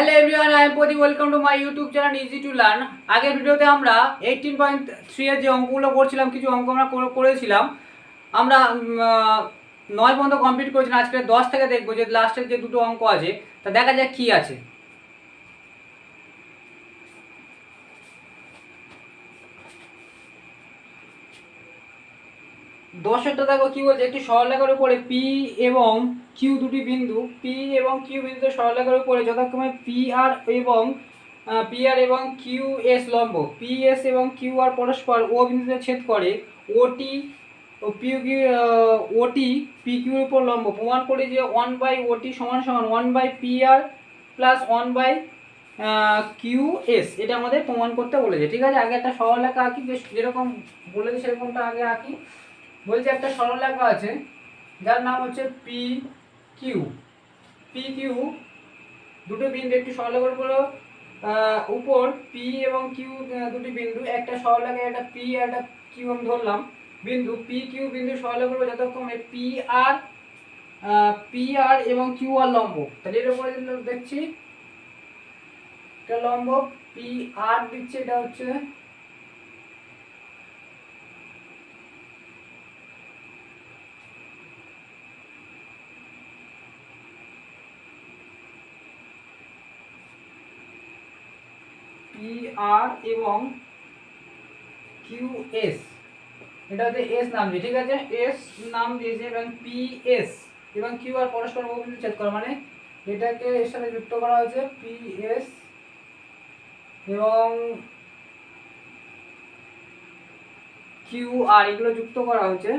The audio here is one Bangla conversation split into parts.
Hello everyone I am Pradeep welcome to my YouTube channel easy to learn আগের ভিডিওতে আমরা এইটিন পয়েন্ট থ্রিয়ের যে অঙ্কগুলো করছিলাম, কিছু অঙ্ক আমরা করে- করেছিলাম, আমরা নয় পর্যন্ত কমপ্লিট করেছিলাম আজকে দশ থেকে দেখব যে লাস্টের যে দুটো অঙ্ক আছে, তা দেখা যাক কী আছে। দশেরটা দেখো কি বলছে, একটি সরলরেখার উপরে পি এবং কিউ দুটি বিন্দু। পি এবং কিউ বিন্দু সরলরেখার উপরে যথাক্রমে পি আর এবং পি আর এবং কিউ এস লম্ব। পি এস এবং কিউ আর পরস্পর ও বিন্দুতে ছেদ করে ওটি ও পিউ কিউ ওটি পি কিউর উপর লম্ব। প্রমাণ করে যে ওয়ান বাই ওটি সমান সমান one by P R plus one by Q S এটা আমাদের প্রমাণ করতে বলেছে। ঠিক আছে? আগে একটা সরলরেখা আঁকি, বেশ যেরকম বলেছে সেরকমটা আগে আঁকি। বলছে একটা সরলরেখা আছে, যার নাম হচ্ছে পি কিউ পি কিউ দুটো বিন্দু, একটি সরলরেখার উপর উপর পি এবং কিউ দুটি বিন্দু, একটা সরলরেখায় একটা পি আর একটা কিউ আমি ধরলাম। বিন্দু পি কিউ বিন্দু সরলরেখার উপর যথাক্রমে পি আর পি আর এবং কিউ আর লম্ব। তাহলে এর উপরে দেখছি, এটা লম্ব পি আর দিচ্ছে, এটা হচ্ছে আর এবং কিউ এস এটা হচ্ছে এস নাম দিয়ে, ঠিক আছে? এস নাম দিয়েছে এবং পি এস এবং কিউ আর পরস্পর অভিযোগ ছেদ করা মানে এটাকে এর সাথে যুক্ত করা হয়েছে পি এস এবং কিউ আর এগুলো যুক্ত করা হয়েছে।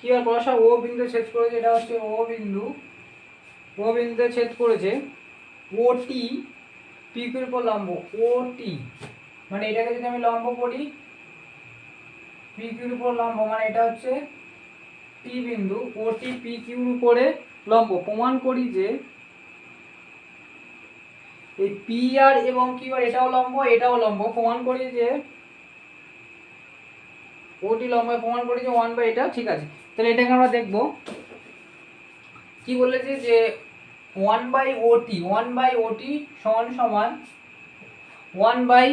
কিউ আর পরস্পর ও বিন্দু ছেদ করেছে, এটা হচ্ছে ও বিন্দু। ও বিন্দুতে ছেদ করেছে। ওটি পিকিউর উপর লম্ব ও টি মানে এটাকে যদি আমি লম্ব করি পিকিউর উপর লম্ব মানে এটা হচ্ছে টি বিন্দু ও টি পি কিউর উপরে লম্ব। প্রমাণ করি যে এই পি আর এবং কিউ আর এটাও লম্ব এটাও লম্ব। প্রমাণ করি যে ওটি লম্ব, প্রমাণ করি যে ওয়ান বাই এটা ঠিক আছে। তাহলে এটাকে আমরা দেখব। কি বলেছে যে one by OT one by OT সমান সমান one by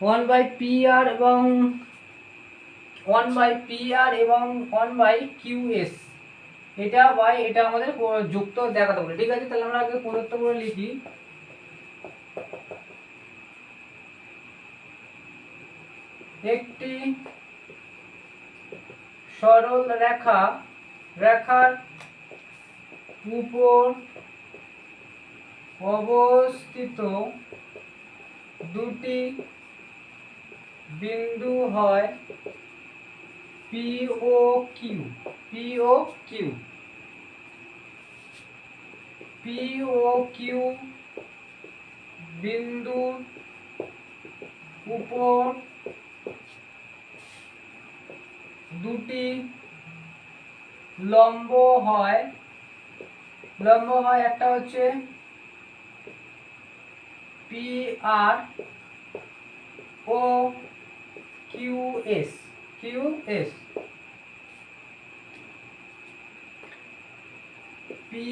one by P R এবং ওয়ান বাই পি আর এবং ওয়ান বাই কিউ এস এটা বাই এটা আমাদের যুক্ত দেখাতে বলে। ঠিক আছে, তাহলে আমরা আগে প্রদত্ত করে লিখি। একটি সরল রেখা, রেখার উপর অবস্থিত দুটি বিন্দু হয় পি ও কিউ পি ও কিউ পি ও কিউ বিন্দুর উপর দুটি লম্ব হয় লম্ব হয় একটা হচ্ছে পি আর ও Q S Q S P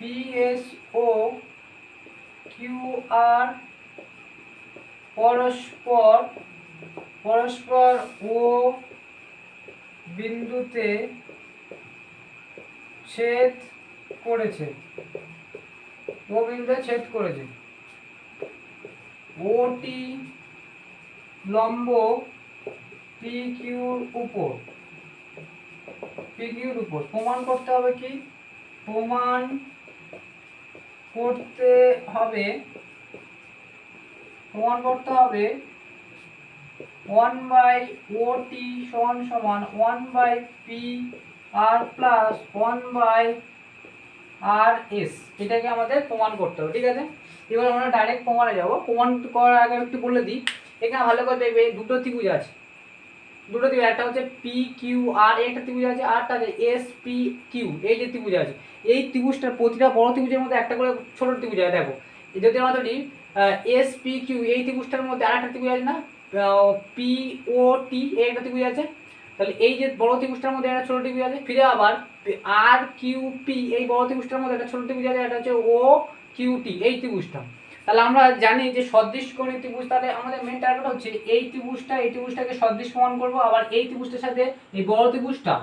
P S ও কিউ আর পরস্পর পরস্পর ও বিন্দুতে ছেদ করেছে। ও বিন্দুতে ছেদ করেছে। ওটি লম্ব পি কিউর উপর। পি কিউর উপর। প্রমাণ করতে হবে কি? প্রমাণ করতে হবে। প্রমাণ করতে হবে ওয়ান বাই ও টি সমান সমান one by P R plus one by R S এটাকে আমাদের প্রমাণ করতে হবে, ঠিক আছে? এবার আমরা ডাইরেক্ট প্রমাণে যাব। প্রমাণ করার আগে একটু বলে দিই, এখানে ভালো করে দেখবে দুটো ত্রিভুজ আছে। দুটো ত্রিভুজ, একটা হচ্ছে পি কিউ আর একটা ত্রিভুজ আছে আরটা আছে এস পি কিউ এই যে ত্রিভুজ আছে। এই ত্রিভুজটার প্রতিটা বড় ত্রিভুজের মধ্যে একটা করে ছোট ত্রিভুজ আছে, দেখো। যদি আমরা ধরি এস পি কিউ এই ত্রিভুজটার মধ্যে আরেকটা ত্রিভুজ আছে না? পি ও টি এই একটা ত্রিভুজ আছে। তাহলে এই যে বড় ত্রিভুজটার মধ্যে একটা ছোট ত্রিভুজ আছে, ফিরে আবার আর কিউ পি এই বড় ত্রিভুজটার মধ্যে একটা ছোট ত্রিভুজ আছে, এটা হচ্ছে ও কিউ টি এই ত্রিভুজটা। তাহলে আমরা জানি যে সদৃশকোণী ত্রিভুজ, তাহলে আমাদের মেন টার্গেট হচ্ছে এই ত্রিভুজটা, এই ত্রিভুজটাকে সদৃশ প্রমাণ করব, আবার এই ত্রিভুজটার সাথে এই বড় ত্রিভুজটা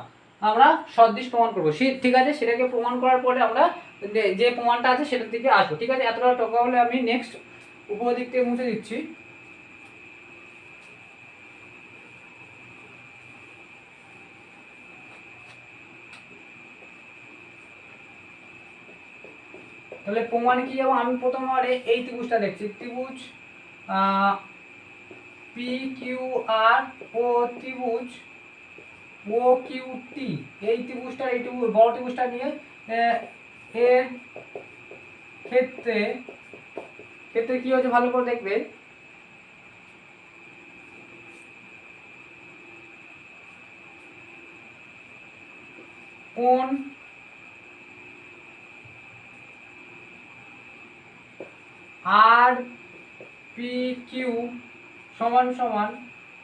আমরা সদৃশ প্রমাণ করব। সে ঠিক আছে, সেটাকে প্রমাণ করার পরে আমরা যে প্রমাণটা আছে, সেটার দিকে আসব। ঠিক আছে, এতটা টকা হলে আমি নেক্সট উপর দিক থেকে মুছে দিচ্ছি। তাহলে প্রমাণ কি যাব? আমি প্রথমবারে এই ত্রিভুজটা দেখছি। ত্রিভুজ পি কিউ আর ও ত্রিভুজ ও কিউ টি এই ত্রিভুজটা, এই ত্রিভুজ, বড় ত্রিভুজটা নিয়ে এর ক্ষেত্রে ক্ষেত্রে কি হচ্ছে ভালো করে দেখবে। কোন আর পি কিউ সমান সমান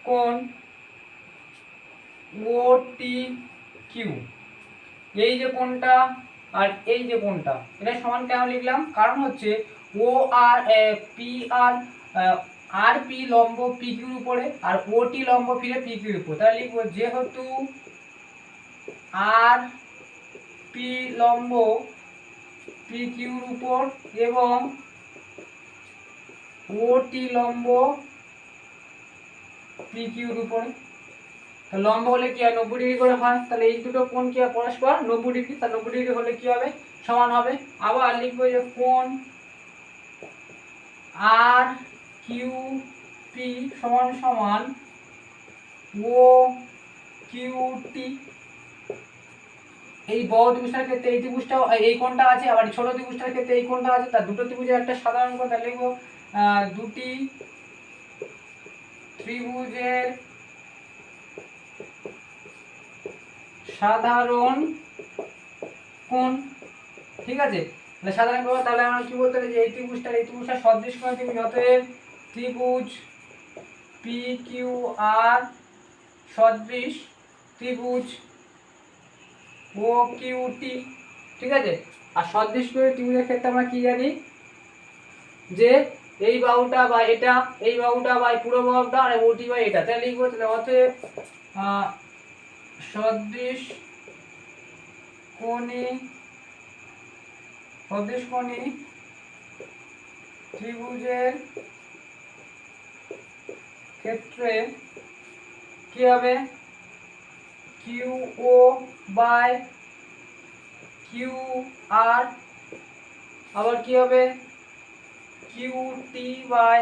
কোন ও টি কিউ। এই যে কোনটা আর এই যে কোনটা এটা সমান কেন লিখলাম? কারণ হচ্ছে O R P R R P লম্ব পি কিউর উপরে আর ও টি লম্ব ফিরে পি কিউর উপর। তাহলে লিখব যেহেতু আর পি লম্ব পি কিউর উপর এবং ও টি লম্ব পি উপরে লম্ব হলে কি হয়? নব্বই ডিগ্রি করে হয়। তাহলে এই দুটো কোণ কি হয়? পরস্পর নব্বই ডিগ্রি তাহলে নব্বই ডিগ্রি হলে কি হবে? সমান হবে। আবার লিখব যে কোণ আর কিউ পি সমান সমান ও কিউ টি এই বড় ত্রিভুজটার ক্ষেত্রে এই ত্রিভুজটা এই কোণটা আছে, আবার ছোট ত্রিভুজটার ক্ষেত্রে এই কোণটা আছে। তার দুটো ত্রিভুজের একটা সাধারণ তাহলে লিখব দুটি ত্রিভুজের সাধারণ কোণ, ঠিক আছে? তাহলে সাধারণ কোণ, তাহলে আমরা কি বলতে পারি যে এই ত্রিভুজটা এই ত্রিভুজটা সদৃশ কোণ ত্রিভুজ অতএব ত্রিভুজ পি কিউ আর সদৃশ ত্রিভুজ ও কিউ টি ঠিক আছে? আর সদৃশ ত্রিভুজের ক্ষেত্রে আমরা কি জানি? যে এই বাহুটা বা এটা, এই বাহুটা বা পুরো বাহুটা আর ওটি বা এটা। তাহলে লিখব তাহলে অতএব সদৃশ কোণে সদৃশ কোণে ত্রিভুজের ক্ষেত্রে কি হবে? Q O by Q R আবার কি হবে? Q T by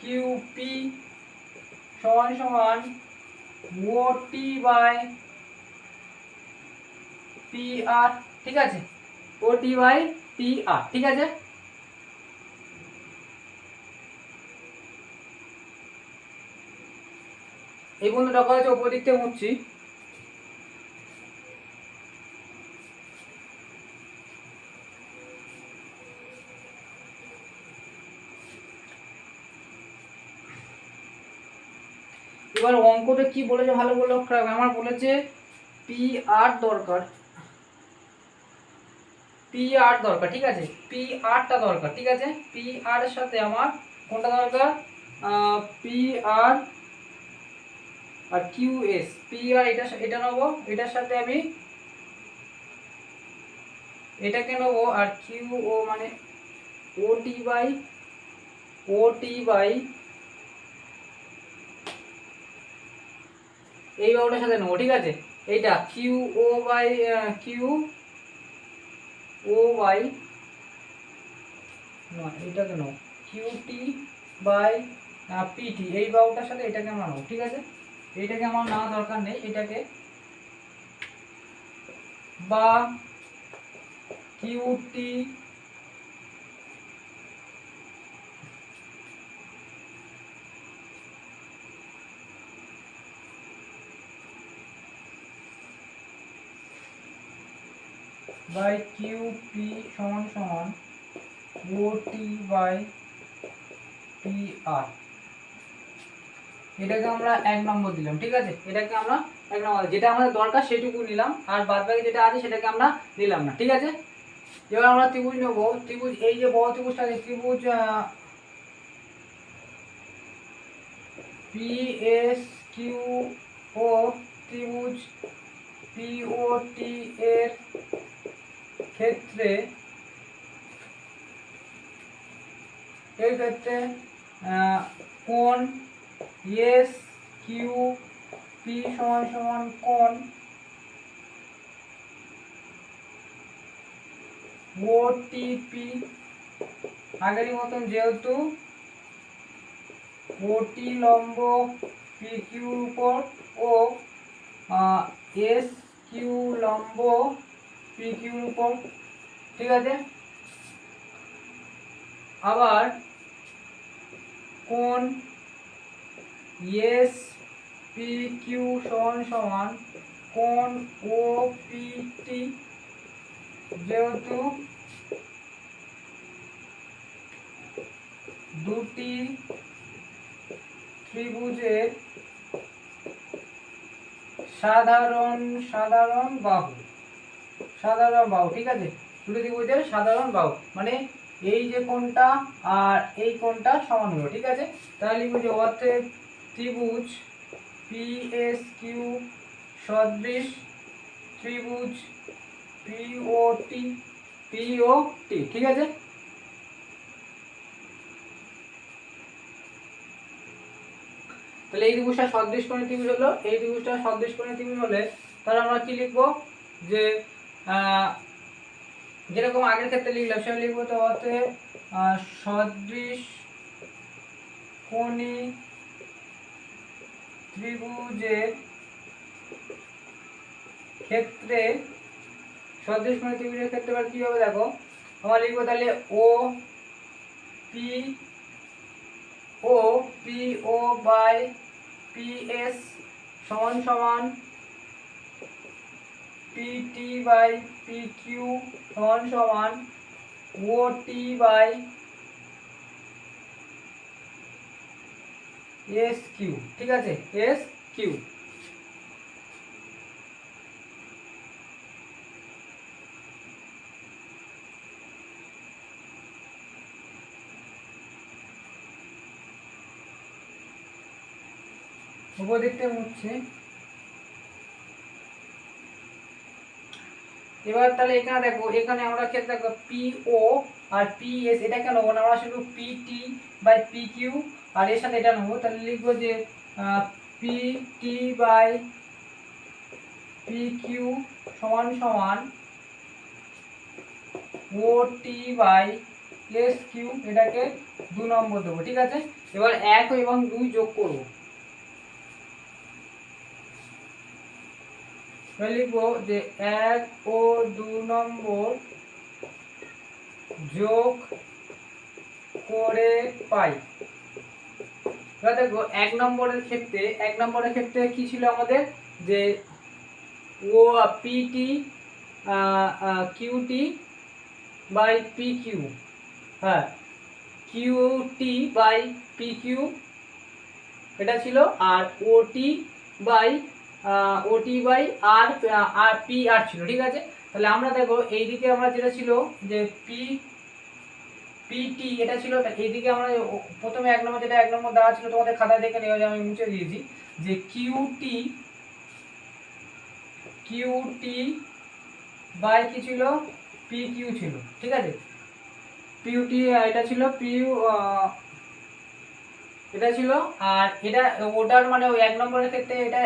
Q P সমান সমান ও টি বাই পি আর ঠিক আছে? ও টি বাই পি আর ঠিক আছে? এই বন্ধু টাকা হচ্ছে ওপর দিক এবার অঙ্কটা কি বলেছে? ভালো করে লক্ষ্য আমার বলেছে পি আর দরকার। পি আর দরকার, ঠিক আছে? পি আরটা দরকার, ঠিক আছে? পি আর এর সাথে আমার কোনটা দরকার? পি আর আর কিউ এস পি আর এটা এটা নেব। এটার সাথে আমি এটাকে নেব আর কিউ ও মানে ও T by O T by এই বাহুটার সাথে নেব, ঠিক আছে? এইটা Q O by Q O by না, এটাকে নেব কিউ টি বাই পিটি এই বাহুটার সাথে এটাকে আমরা নেব, ঠিক আছে? এইটাকে আমার না দরকার নেই, এটাকে বা কিউ বাই কিউ পি সমান সমান ও টি বাই পি আর এটাকে আমরা এক নম্বর দিলাম, ঠিক আছে? এটাকে আমরা এক নম্বর যেটা আমাদের দরকার সেটুকু নিলাম, আর বাদ বাকি যেটা আছে সেটাকে আমরা নিলাম না, ঠিক আছে? এবার আমরা ত্রিভুজ নেব। ত্রিভুজ, এই যে বড় ত্রিভুজটা আছে ত্রিভুজ পি এস কিউ ও ত্রিভুজ পিওটি এর ক্ষেত্রে, এই ক্ষেত্রে কোণ এস কিউ পি সমান সমান কোন ওটিপি আগেরই মতন যেহেতু ওটি লম্ব পি কিউর উপর ও এস কিউ লম্ব পি কিউর ঠিক আছে? আবার কোন এস পি কিউ সমান সমান কোন ও পি টি যেহেতু দুটি ত্রিভুজের সাধারণ সাধারণ বাহু। সাধারণ বাহু, ঠিক আছে? তুলে দুটি ত্রিভুজের সাধারণ বাহু মানে এই যে কোণটা আর এই কোণটা সমান হলো, ঠিক আছে? তাহলে লিখব যে অর্থের ত্রিভুজ পি এস কিউ সদৃশ ত্রিভুজ পিওটি পিওটি ঠিক আছে? তাহলে এই ত্রিভুজটা সদৃশ কোণের ত্রিভুজ হলো, এই ত্রিভুজটা সদৃশ কোণের ত্রিভুজ হলে তাহলে আমরা কি লিখব? যে যেরকম আগের ক্ষেত্রে লিখলাম সেটা লিখব তো, অতএব সদৃশ কোণী ত্রিভুজের ক্ষেত্রে, সদৃশ কোণী ত্রিভুজের ক্ষেত্রে এবার কি হবে দেখো? আমরা লিখব তাহলে O P O P O by P S সমান সমান P T by P Q সমান সমান ও টি বাই এস ঠিক আছে? এস কিউ দিকটা এবার তাহলে এখানে দেখো, এখানে আমরা ক্ষেত্রে দেখো পি ও আর পি এস এটা কেন নেব না? আমরা শুধু P T by P Q আর এর সাথে এটা নেব। তাহলে লিখব যে P T by P Q সমান সমান O T by S Q এটাকে দু নম্বর দেবো, ঠিক আছে? এবার এক এবং দুই যোগ করব। লিখব যে এক ও দু নম্বর যোগ করে পাই। দেখো এক নম্বরের ক্ষেত্রে, এক নম্বরের ক্ষেত্রে কি ছিল আমাদের? যে ও PT QT by P Q হ্যাঁ কিউটি বাই পি কিউ এটা ছিল, আর OT by OT by R R P R ছিল, ঠিক আছে? তাহলে আমরা দেখো, এইদিকে আমরা যেটা ছিল, যে পি পিটি এটা ছিল এইদিকে আমরা প্রথমে এক নম্বর, যেটা এক নম্বর দেওয়া ছিল, তোমাদের খাতায় দেখে যায় আমি মুছে দিয়েছি, যে কিউটি কিউটি বাই কি ছিল? পি কিউ ছিল, ঠিক আছে? পিউটি এটা ছিল পিউ এটা ছিল, আর এটা, ওটার মানে ওই এক নম্বরের ক্ষেত্রে এটা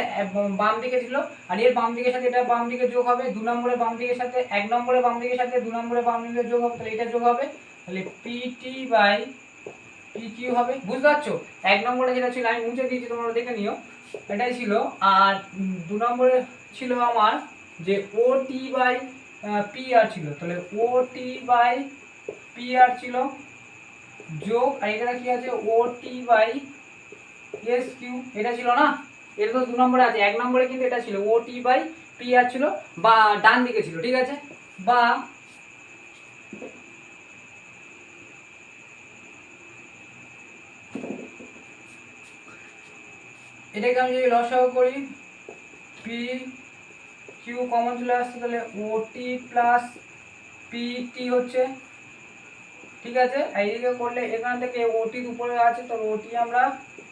বাম দিকে ছিল, আর এর বাম দিকের সাথে এটা বাম দিকে যোগ হবে, দু নম্বরের বাম দিকের সাথে, এক নম্বরের বাম দিকের সাথে, দু নম্বরের বাম দিকে যোগ হবে, তাহলে এটা যোগ হবে, তাহলে পিটি বাই পি কিউ হবে, বুঝতে পারছ? এক নম্বরে যেটা ছিল, আমি মুছে দিয়েছি, তোমরা দেখে নিও, এটাই ছিল, আর দু নম্বরে ছিল আমার যে ও টি বাই পি আর ছিল, তাহলে ও টি বাই পি আর ছিল যোগ আর এখানে কি আছে? O T by S Q এটা ছিল না? এটা তো দু নম্বরে আছে। এক নম্বরে কিন্তু এটা ছিল। ও টি বাই পি আর ছিল। বা ডান দিকে ছিল। ঠিক আছে? বা এটাকে আমি যদি লসাগু করি পি কিউ কমন চলে আসছে, তাহলে ওটি প্লাস পিটি হচ্ছে ঠিক আছে? এইদিকে করলে এখান থেকে ওটির উপরে আছে, তো ওটি আমরা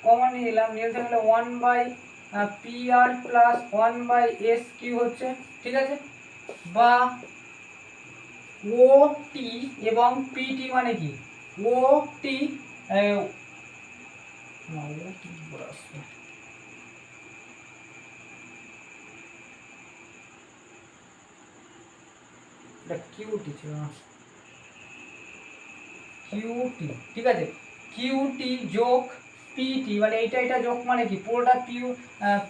কমন নিলাম। নিয়ে থাকলে one by P R plus one by S Q হচ্ছে, ঠিক আছে? বা ও টি এবং পিটি মানে কি? ও টি কিউটি ছিল না। কিউটি ঠিক আছে? কিউটি যোগ পিটি মানে এইটা এটা যোগ মানে কি? পুরোটা Piu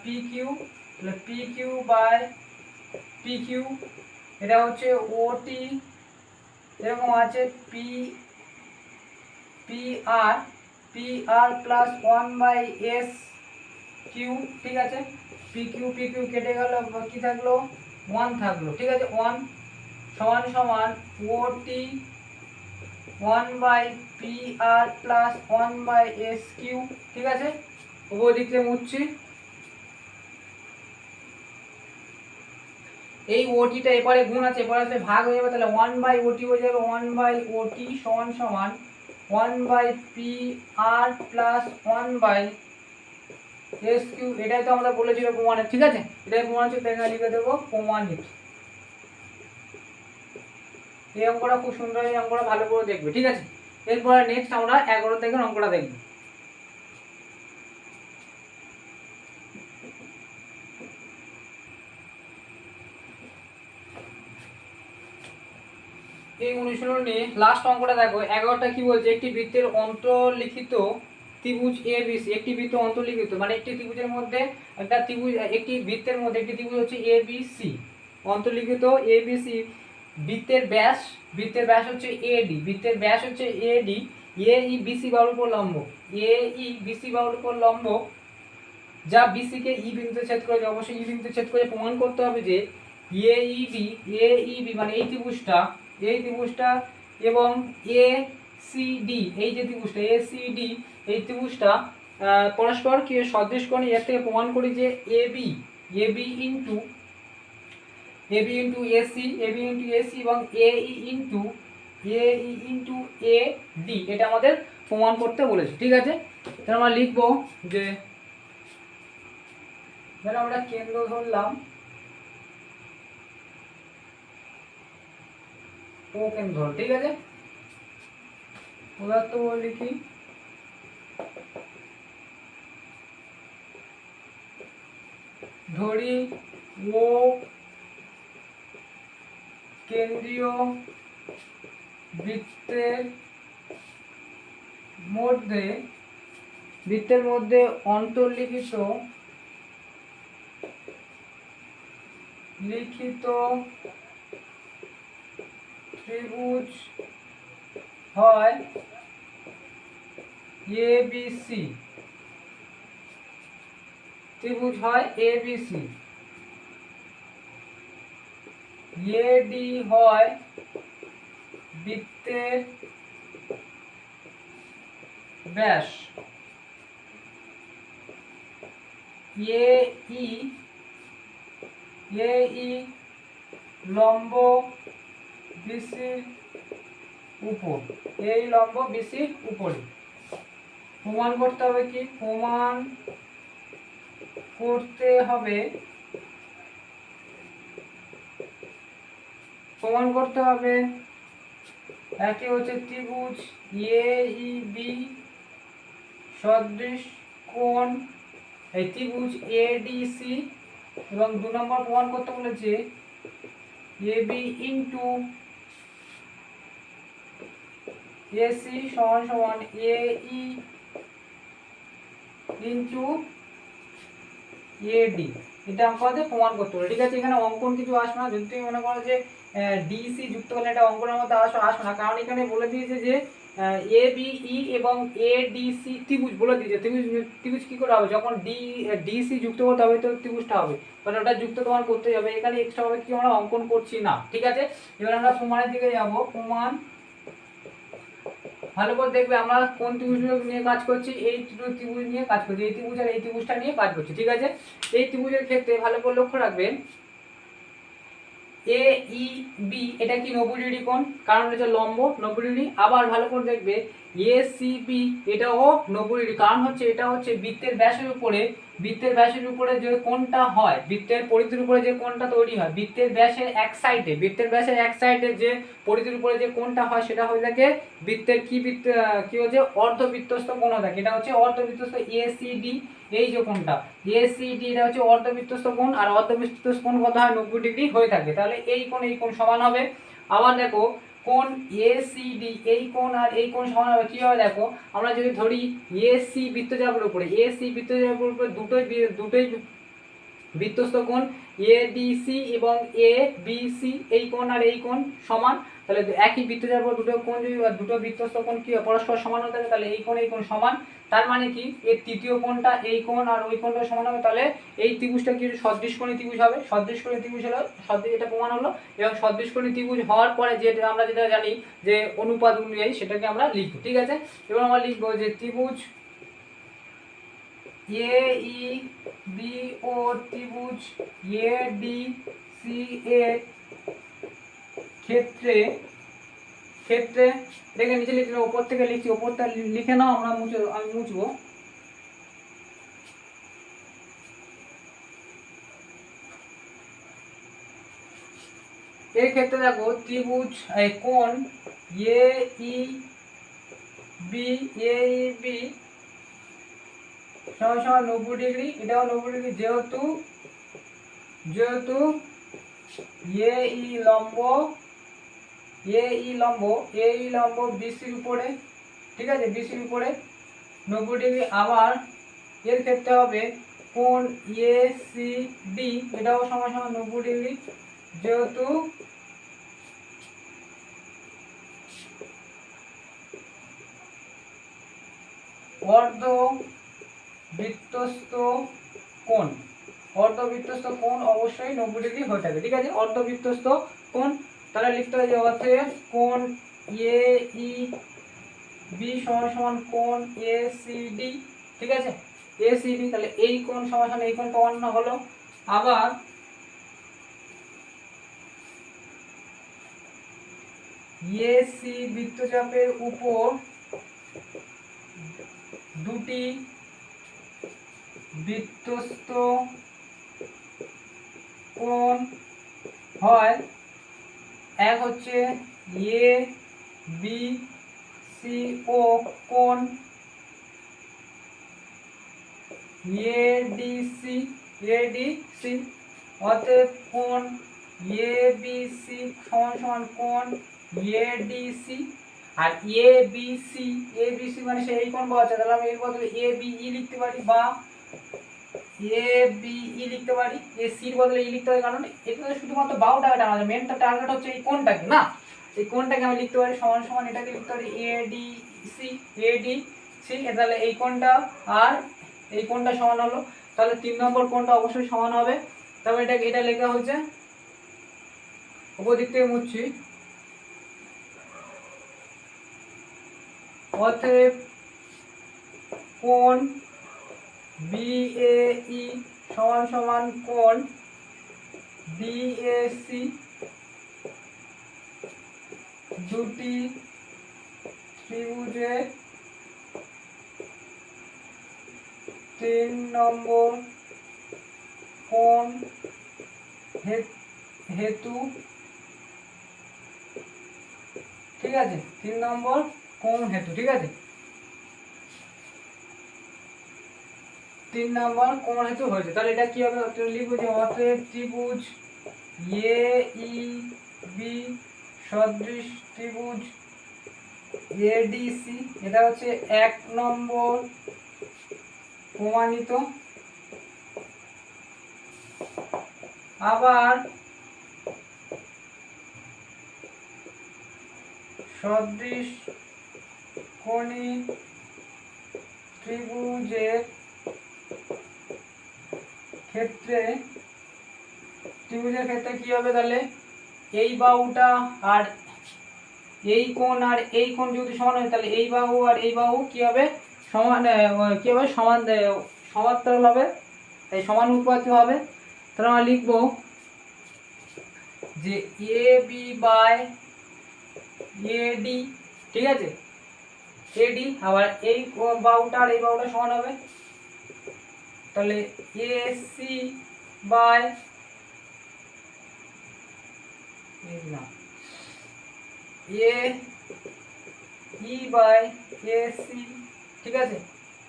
P Q P Q by P Q এটা হচ্ছে ওটি এরকম আছে P P R P R plus one by S Q ঠিক আছে? পি কিউ পি কিউ কেটে গেল, কি থাকল? ওয়ান থাকল, ঠিক আছে? ওয়ান সমান সমান OT one by P R plus one by S Q ঠিক আছে? উপর দিক থেকে মুছছি এই ওটিটা এপারে গুণ আছে, এপারে আসলে ভাগ হয়ে যাবে, তাহলে ওয়ান বাই ওটি হয়ে যাবে ওয়ান বাই ওটি সমান সমান one by P R plus one by S Q এটাই তো আমরা বলেছিল প্রমাণিত ঠিক আছে? এটাই প্রমাণিত তাই এখানে লিখে দেবো প্রমাণিত। এই অঙ্কটা খুব সুন্দর, এই অঙ্কটা ভালো করে দেখবে, ঠিক আছে? এরপরে নেক্সট আমরা এগারো থেকে অঙ্কটা দেখব। এই অনুশীলনে লাস্ট অঙ্কটা দেখো, এগারোটা কি বলছে? একটি বৃত্তের অন্তর্লিখিত ত্রিভুজ এ বিসি একটি বৃত্ত অন্তর্লিখিত মানে একটি ত্রিভুজের মধ্যে একটা ত্রিভুজ, একটি বৃত্তের মধ্যে একটি ত্রিভুজ হচ্ছে এ বি সি অন্তর্লিখিত এ বি সি বৃত্তের ব্যাস বৃত্তের ব্যাস হচ্ছে এডি বৃত্তের ব্যাস হচ্ছে এডি এ ই বিসি বাহুর উপর লম্ব। এ ই বিসি বাহুর উপর লম্ব। যা বিসিকে ই বিন্দুতে ছেদ করে অবশ্যই ই বিন্দুতে ছেদ করে প্রমাণ করতে হবে যে এ E B A E B মানে এই ত্রিভুজটা এই ত্রিভুজটা এবং এ সি ডি এই যে ত্রিভুজটা এ সি ডি এই ত্রিভুজটা পরস্পর কি সদৃশ কোণে এর থেকে প্রমাণ করি যে A B A B into A into AC A into AC এবং A into A into A D এটা আমাদের প্রমাণ করতে বলেছে, ঠিক আছে? তাহলে আমরা লিখব যে আমরা কেন্দ্র ধরলাম। ও কেন্দ্র ঠিক আছে? পদার্থ লিখি ধরি ও কেন্দ্রীয় বৃত্তের মধ্যে বৃত্তের মধ্যে অন্তর্লিখিত লিখিত ত্রিভুজ হয় এ বি সি। ত্রিভুজ হয় এ বি সি। এডি হয় বৃত্তের ব্যাস। এ ই এ ই লম্ব বিসির উপর। এই লম্ব বিসির উপরে প্রমাণ করতে হবে কি? প্রমাণ করতে হবে প্রমাণ করতে হবে। একটি হচ্ছে ত্রিভুজ, এ, ই, বি, সদৃশ কোণ। এই ত্রিভুজ এ, ডি, সি এবং দু নম্বর প্রমাণ করতে বলেছে এ, বি ইন্টু এসি সমান সমান এ, ই ইন্টু এডি এটা আমাদের প্রমাণ করতে হবে ঠিক আছে, এখানে অঙ্কন কিছু আসবে না। যদি তুমি মনে করো যে ডিসি যুক্ত করলে এটা অঙ্কনের মধ্যে আসবে আসবে না। কারণ এখানে বলে দিয়েছে যে এ বি ই এবং এ ডিসি ত্রিভুজ বলে দিয়েছে। ত্রিভুজ ত্রিভুজ কী করে হবে? যখন ডি ডিসি যুক্ত করতে হবে তো ত্রিভুজটা হবে। মানে ওটা যুক্ত তোমার করতে যাবে এখানে এক্সট্রা ভাবে কি আমরা অঙ্কন করছি না। ঠিক আছে? এবার আমরা প্রমাণের দিকে যাব। প্রমাণ ভালো করে দেখবে আমরা কোন ত্রিভুজগুলো নিয়ে কাজ করছি, এই ত্রিভুজ নিয়ে কাজ করছি, এই ত্রিভুজ আর এই ত্রিভুজটা নিয়ে কাজ করছি, ঠিক আছে? এই ত্রিভুজের ক্ষেত্রে ভালো করে লক্ষ্য রাখবেন এ ই বি এটা কি নব্বই ডিগ্রি কোণ কারণ এটা লম্ব নব্বই ডিগ্রি আবার ভালো করে দেখবে এ সি বি এটাও নব্বই কারণ হচ্ছে এটা হচ্ছে বৃত্তের ব্যাসের উপরে, বৃত্তের ব্যাসের উপরে যে কোণটা হয়, বৃত্তের পরিধির উপরে যে কোণটা তৈরি হয়, বৃত্তের ব্যাসের এক সাইডে বৃত্তের ব্যাসের এক সাইডে যে পরিধির উপরে যে কোণটা হয়, সেটা হয়ে থাকে বৃত্তের কি বৃত্ত, কি হচ্ছে অর্ধবৃত্তস্থ কোণ হয়ে থাকে। এটা হচ্ছে অর্ধবৃত্তস্থ এসিডি এই যে কোণটা এসিডি এটা হচ্ছে অর্ধবৃত্তস্থ কোণ, আর অর্ধবৃত্তস্থ কোণ কত হয় নব্বই ডিগ্রি হয়ে থাকে। তাহলে এই কোণ এই কোণ সমান হবে। আবার দেখো কোণ এসিডি এই কোন আর এই কোন সমান হবে। কী হবে দেখো? আমরা যদি ধরি এসি বৃত্তচাপের উপরে এসি বৃত্তচাপের উপরে দুটোই দুটোই বৃত্তস্থ কোণ এডিসি এবং এ বি সি এই কোণ আর এই কোণ সমান। তাহলে একই বৃত্তচাপের উপর দুটো কোণ যদি দুটো বৃত্তস্থ কোণ কি? পরস্পর সমান হতে থাকে, তাহলে এই কোণ এই কোণ সমান। তার মানে কি? এর তৃতীয় কোণটা এই কোণ আর ওই কোণটা সমান হবে। তাহলে এই ত্রিভুজটা কি? সদৃশ সদৃশকোণী ত্রিভুজ হবে। সদৃশ সদৃশকোণী ত্রিভুজ হলো সদৃশ এটা প্রমাণ হলো। এবং সদৃশ সদৃশকোণী ত্রিভুজ হওয়ার পরে যে আমরা যেটা জানি, যে অনুপাত অনুযায়ী সেটাকে আমরা লিখব, ঠিক আছে? এবং আমরা লিখব যে ত্রিভুজ এ, ই, বি, ও, ত্রিভুজ এ, ডি, সি, এ ক্ষেত্রে ক্ষেত্রে, দেখে নিচে লিখছি ওপর থেকে লিখছি ওপরটা লিখে নাও, আমরা মুছে, আমি মুছবো। এর ক্ষেত্রে দেখো, ত্রিভুজ কোণ, এ, ই, বি, এ, বি, সমান সমান নব্বই ডিগ্রি, এটাও নব্বই ডিগ্রি, যেহেতু যেহেতু, এ, ই লম্ব এ ই লম্ব এ ই লম্ব বিসির উপরে, ঠিক আছে? বিসির উপরে। নব্বই ডিগ্রি আবার এর ক্ষেত্রে হবে কোণ এ সি ডি এটাও সমান সমান নব্বই ডিগ্রি যেহেতু অর্ধ বৃত্তস্থ কোণ, অর্ধবৃত্তস্থ কোণ অবশ্যই নব্বই ডিগ্রি হয়ে থাকে, ঠিক আছে? অর্ধবৃত্তস্থ কোণ তাহলে লিখতে হবে যে অতএব কোণ এ, ই, বি সমান সমান কোণ এ, সি, ডি, ঠিক আছে? এ, সি, ডি, তাহলে এই কোণ সমান সমান এই কোণ প্রমাণ হলো। আবার এ, সি, বৃত্তচাপের উপর দুটি বৃত্তস্থ কোণ হয়। এক হচ্ছে এ বি সি ও কোণ এডিসি এডিসি অতএব কোণ এবিসি সমান সমান কোণ ADC R A B C A B C মানে সেই কোণ পাওয়া যায় তাহলে আমি এর বদলে এ বি ই লিখতে পারি বা এ বি ই লিখতে পারি। এ বদলে ই লিখতে পারি, কারণ তো শুধুমাত্র বাউ টাকাটা আমাদের মেনটা টার্গেট হচ্ছে এই কোণটাকে, না? এই কোণটাকে আমি লিখতে পারি, সমান সমান এটাকে লিখতে পারি A D C A D C তাহলে এই কোণটা আর এই কোণটা সমান হলো। তাহলে তিন নম্বর কোণটা অবশ্যই সমান হবে। তবে এটা এটা লেখা হচ্ছে উপর দিক থেকে মুছছি। অতএব কোণ বিএই সমান সমান কোণ ডিএসি দুটি ত্রিভুজের তিন নম্বর কোণ হেতু। ঠিক আছে? তিন নম্বর কোণ হেতু, ঠিক আছে? তিন নম্বর কোণ হেতু হয়েছে। তাহলে এটা কি হবে? লিখব যে অতএব ত্রিভুজ এ, ই, বি, সদৃশ ত্রিভুজ এডিসি এটা হচ্ছে এক নম্বর প্রমাণিত। আবার সদৃশ কোণী ত্রিভুজের ক্ষেত্রে ত্রিভুজের ক্ষেত্রে কি হবে তাহলে? এই বাহুটা আর এই কোণ আর এই কোণ যদি সমান হয়, তাহলে এই বাহু আর এই বাহু কি হবে? সমান কি হবে? সমান সমান্তরাল হবে। তাই সমান অনুপাতে হবে। তাহলে আমরা লিখব যে এ বি বাই এডি ঠিক আছে? এডি আবার এই বাহুটা আর এই বাহুটা সমান হবে। তাহলে এ বাই না। এ বাই এ সি ঠিক আছে?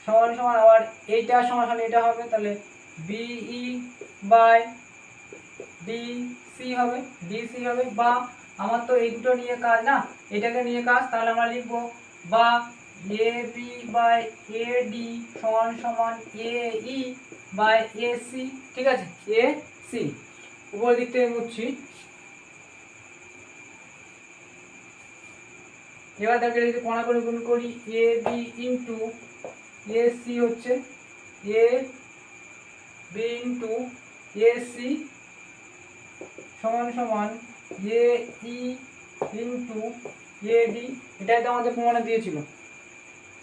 সমান সমান আবার এইটা সমান সমান এটা হবে, তাহলে বিই বাই ডি সি হবে ডি সি হবে। বা আমার তো এই দুটো নিয়ে কাজ না, এটাকে নিয়ে কাজ, তাহলে আমরা লিখব বা A B by A D সমান সমান এ ই বাই এ সি ঠিক আছে? এ সি উপরের দিক থেকে মুছছি এবার তাকে যদি কোনা করে গুণ করি A B into A C হচ্ছে A B into A C সমান সমান এ ই ইন্টু এ ডি এটাই তো আমাদের প্রমাণে দিয়েছিল।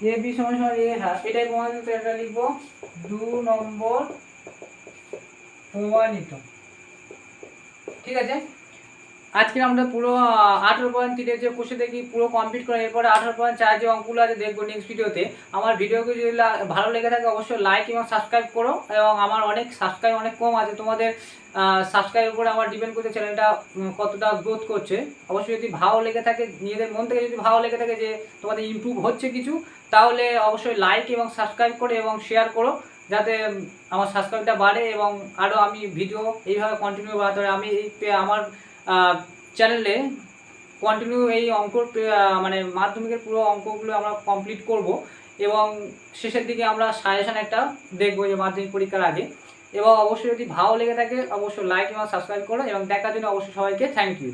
এ, বি, সমান সমান এ হ্যাঁ এটাই প্রমাণ দিতে এটা লিখব। দু নম্বর প্রমাণিত। ঠিক আছে? আজকে আমরা পুরো আঠেরো পয়েন্ট তিনের যে কোষে দেখি, পুরো কমপ্লিট করে এরপরে আঠেরো পয়েন্ট চার যে অঙ্কগুলো আছে দেখব নেক্সট ভিডিওতে আমার ভিডিওকে যদি ভালো লেগে থাকে, অবশ্যই লাইক এবং সাবস্ক্রাইব করো এবং আমার অনেক সাবস্ক্রাইব অনেক কম আছে। তোমাদের সাবস্ক্রাইব উপরে আমার ডিপেন্ড করছে চ্যানেলটা কতটা গ্রোথ করছে। অবশ্যই যদি ভালো লেগে থাকে, নিজেদের মন থেকে যদি ভালো লেগে থাকে যে তোমাদের ইমপ্রুভ হচ্ছে কিছু তাহলে অবশ্যই লাইক এবং সাবস্ক্রাইব করো এবং শেয়ার করো, যাতে আমার সাবস্ক্রাইবটা বাড়ে এবং আরও আমি ভিডিও এইভাবে কন্টিনিউ বাড়াতে পারি আমি আমার চ্যানেলে কন্টিনিউ এই অঙ্ক মানে মাধ্যমিকের পুরো অঙ্কগুলো আমরা কমপ্লিট করব এবং শেষের দিকে আমরা সাজেশন একটা দেখব যে মাধ্যমিক পরীক্ষার আগে। এবং অবশ্যই যদি ভালো লেগে থাকে, অবশ্যই লাইক এবং সাবস্ক্রাইব করো এবং দেখার জন্য অবশ্যই সবাইকে থ্যাংক ইউ